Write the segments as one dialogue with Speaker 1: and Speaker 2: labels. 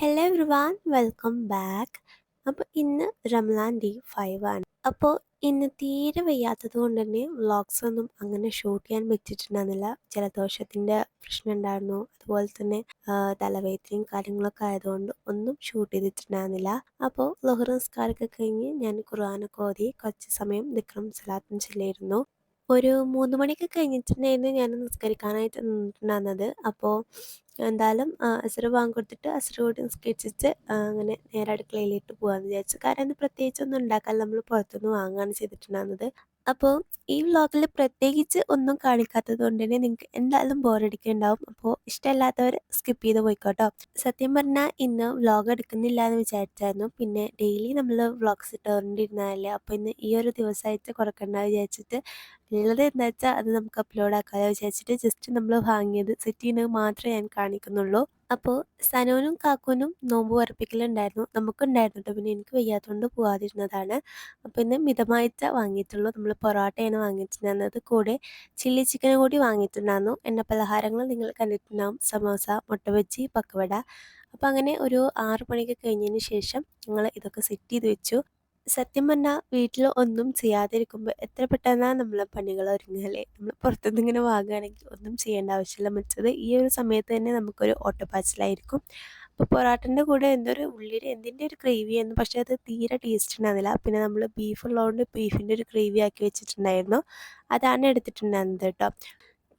Speaker 1: Hello everyone welcome back അപ്പോൾ ഇന്ന് Ramadan day five ആണ്. അപ്പോൾ ഇന്ന് തീരെ വയ്യാത്തത് കൊണ്ട് തന്നെ വ്ളോഗ്സ് ഒന്നും അങ്ങനെ ഷൂട്ട് ചെയ്യാൻ പറ്റിയിട്ടുണ്ടായിരുന്നില്ല. ജലദോഷത്തിന്റെ പ്രശ്നം ഉണ്ടായിരുന്നു. അതുപോലെ തന്നെ തലവേദനയും കാര്യങ്ങളൊക്കെ ആയതുകൊണ്ട് ഒന്നും ഷൂട്ട് ചെയ്തിട്ടുണ്ടായിരുന്നില്ല. അപ്പോൾ ലഹുർ കഴിഞ്ഞ് ഞാൻ ഖുർആാനൊക്കെ ഓതി കുറച്ച് സമയം ദിക്രം സലാത്തും ചെല്ലായിരുന്നു. ഒരു മൂന്ന് മണിയൊക്കെ കഴിഞ്ഞിട്ടുണ്ടായിരുന്നു ഞാൻ നിസ്കരിക്കാനായിട്ട് നിന്നിട്ടുണ്ടായിരുന്നത്. അപ്പോൾ എന്തായാലും അസുര ബാങ്ക് കൊടുത്തിട്ട് അസുര കൂടി നിസ്കരിച്ചിട്ട് അങ്ങനെ നേരെ അടുക്കളയിലേക്ക് പോകാമെന്ന് വിചാരിച്ചു. കാരണം ഇത് പ്രത്യേകിച്ചൊന്നും ഉണ്ടാക്കാൻ നമ്മൾ പുറത്തുനിന്ന് വാങ്ങുകയാണ് ചെയ്തിട്ടുണ്ടാകുന്നത് അപ്പോൾ ഈ വ്ളോഗിൽ പ്രത്യേകിച്ച് ഒന്നും കാണിക്കാത്തത് കൊണ്ട് തന്നെ നിങ്ങൾക്ക് എന്തായാലും ബോറടിക്കുന്നുണ്ടാവും. അപ്പോൾ ഇഷ്ടമല്ലാത്തവർ സ്കിപ്പ് ചെയ്ത് പോയിക്കോട്ടോ. സത്യം പറഞ്ഞാൽ ഇന്ന് വ്ളോഗ് എടുക്കുന്നില്ല എന്ന് വിചാരിച്ചായിരുന്നു. പിന്നെ ഡെയിലി നമ്മൾ വ്ളോഗ്സ് ഇട്ടുകൊണ്ടിരുന്നതല്ലേ അപ്പോൾ ഇന്ന് ഈ ഒരു ദിവസമായിട്ട് കുറക്കണ്ട വിചാരിച്ചിട്ട്. ഉള്ളത് എന്താ വെച്ചാൽ അത് നമുക്ക് അപ്ലോഡ് ആക്കാതെ വിചാരിച്ചിട്ട്. ജസ്റ്റ് നമ്മൾ വാങ്ങിയത് സെറ്റ് ചെയ്യുന്നത് മാത്രമേ ഞാൻ കാണിക്കുന്നുള്ളൂ. അപ്പോൾ സനോനും കാക്കൂനും നോമ്പ് ഉറപ്പിക്കലുണ്ടായിരുന്നു നമുക്കുണ്ടായിരുന്നു കേട്ടോ പിന്നെ എനിക്ക് വയ്യാത്തതുകൊണ്ട് പോകാതിരുന്നതാണ് അപ്പോൾ ഇന്ന് മിതമായിട്ട് വാങ്ങിയിട്ടുള്ളൂ. നമ്മൾ പൊറോട്ടയാണ് വാങ്ങിയിട്ടുണ്ടായിരുന്നത്. കൂടെ ചില്ലി ചിക്കനും കൂടി വാങ്ങിയിട്ടുണ്ടായിരുന്നു. എണ്ണ പലഹാരങ്ങൾ നിങ്ങൾ കണ്ടിട്ടുണ്ടാവും. സമോസ മുട്ട ബജ്ജി പക്കവട. അപ്പോൾ അങ്ങനെ ഒരു ആറ് മണിക്ക് കഴിഞ്ഞതിന് ശേഷം ഞങ്ങൾ ഇതൊക്കെ സെറ്റ് ചെയ്ത് വെച്ചു. സത്യം പറഞ്ഞാൽ വീട്ടിൽ ഒന്നും ചെയ്യാതിരിക്കുമ്പോൾ എത്ര പെട്ടെന്നാണ് നമ്മളെ പണികൾ ഒരുങ്ങല്ലേ നമ്മൾ പുറത്തുനിന്ന് ഇങ്ങനെ വാങ്ങുകയാണെങ്കിൽ ഒന്നും ചെയ്യേണ്ട ആവശ്യമില്ല. മിച്ചത് ഈ ഒരു സമയത്ത് തന്നെ നമുക്കൊരു ഓട്ടപ്പാച്ചിലായിരിക്കും അപ്പോൾ പൊറാട്ടന്റെ കൂടെ എന്തൊരു ഉള്ളിയുടെ എന്തിന്റെ ഒരു ഗ്രേവി ആയിരുന്നു. പക്ഷേ അത് തീരെ ടേസ്റ്റ് ഉണ്ടായിരുന്നില്ല. പിന്നെ നമ്മൾ ബീഫ് ഉള്ളതുകൊണ്ട് ബീഫിന്റെ ഒരു ഗ്രേവി ആക്കി വെച്ചിട്ടുണ്ടായിരുന്നു. അതാണ് എടുത്തിട്ടുണ്ടായിരുന്നത് കേട്ടോ.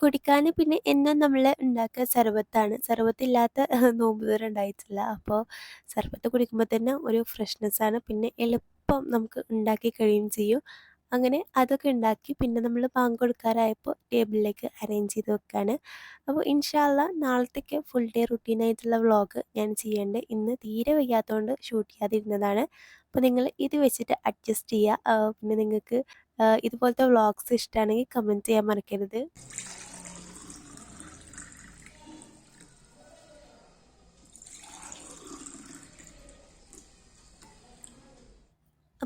Speaker 1: കുടിക്കാൻ പിന്നെ എന്നും നമ്മൾ ഉണ്ടാക്കുക സർബത്താണ്. സർബത്ത് ഇല്ലാത്ത നോമ്പ് തുറ ഉണ്ടായിട്ടില്ല. അപ്പോൾ സർബത്ത് കുടിക്കുമ്പോൾ തന്നെ ഒരു ഫ്രഷ്നെസ്സാണ് പിന്നെ എളുപ്പം നമുക്ക് ഉണ്ടാക്കി കഴിയും ചെയ്യും. അങ്ങനെ അതൊക്കെ ഉണ്ടാക്കി പിന്നെ നമ്മൾ ബാങ്ക് കൊടുക്കാറായപ്പോൾ ടേബിളിലേക്ക് അറേഞ്ച് ചെയ്ത് വെക്കുകയാണ് അപ്പോൾ ഇൻഷാല്ല നാളത്തേക്ക് ഫുൾ ഡേ റുട്ടീനായിട്ടുള്ള വ്ളോഗ് ഞാൻ ചെയ്യേണ്ടത് ഇന്ന് തീരെ വയ്യാത്തതുകൊണ്ട് ഷൂട്ട് ചെയ്യാതിരുന്നതാണ്. അപ്പോൾ നിങ്ങൾ ഇത് വെച്ചിട്ട് അഡ്ജസ്റ്റ് ചെയ്യുക. പിന്നെ നിങ്ങൾക്ക് ഇതുപോലത്തെ വ്ളോഗ്സ് ഇഷ്ടമാണെങ്കിൽ കമന്റ് ചെയ്യാൻ മറക്കരുത്.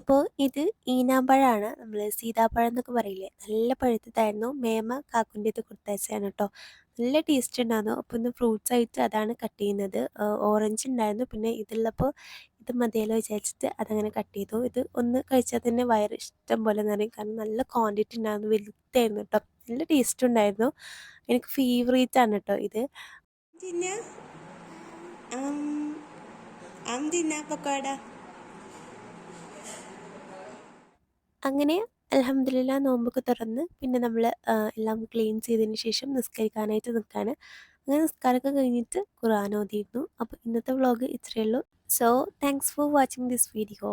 Speaker 1: അപ്പോൾ ഇത് ഈനാമ്പഴമാണ് നമ്മൾ സീതാപ്പഴം എന്നൊക്കെ പറയില്ലേ? നല്ല പഴുത്തതായിരുന്നു. മേമ കാക്കുന്റെ ഇത് കൊടുത്തയച്ചതാണ് കേട്ടോ. നല്ല ടേസ്റ്റ് ഉണ്ടായിരുന്നു. അപ്പോൾ ഇന്ന് ഫ്രൂട്ട്സ് ആയിട്ട് അതാണ് കട്ട് ചെയ്യുന്നത്. ഓറഞ്ച് ഉണ്ടായിരുന്നു. പിന്നെ ഇതുള്ളപ്പോൾ ഇത് മതിയല്ലോ വിചാരിച്ചിട്ട് അതങ്ങനെ കട്ട് ചെയ്തു. ഇത് ഒന്ന് കഴിച്ചാൽ തന്നെ വയറ് ഇഷ്ടം പോലെ നിറയും. കാരണം നല്ല ക്വാണ്ടിറ്റി ഉണ്ടായിരുന്നു. വലുതായിരുന്നു കേട്ടോ. നല്ല ടേസ്റ്റ് ഉണ്ടായിരുന്നു. എനിക്ക് ഫേവറേറ്റ് ആണ് കേട്ടോ ഇത്. തിന്ന പക്കോട? അങ്ങനെ അലഹമില്ല നോമ്പൊക്കെ തുറന്ന് പിന്നെ നമ്മൾ എല്ലാം ക്ലീൻ ചെയ്തതിന് ശേഷം നിസ്കരിക്കാനായിട്ട് നിൽക്കുകയാണ് അങ്ങനെ നിസ്കാരമൊക്കെ കഴിഞ്ഞിട്ട് ഖുർആൻ ഓതിയിരുന്നു. അപ്പോൾ ഇന്നത്തെ വ്ളോഗ് ഇത്രയേ ഉള്ളൂ. So thanks for watching this video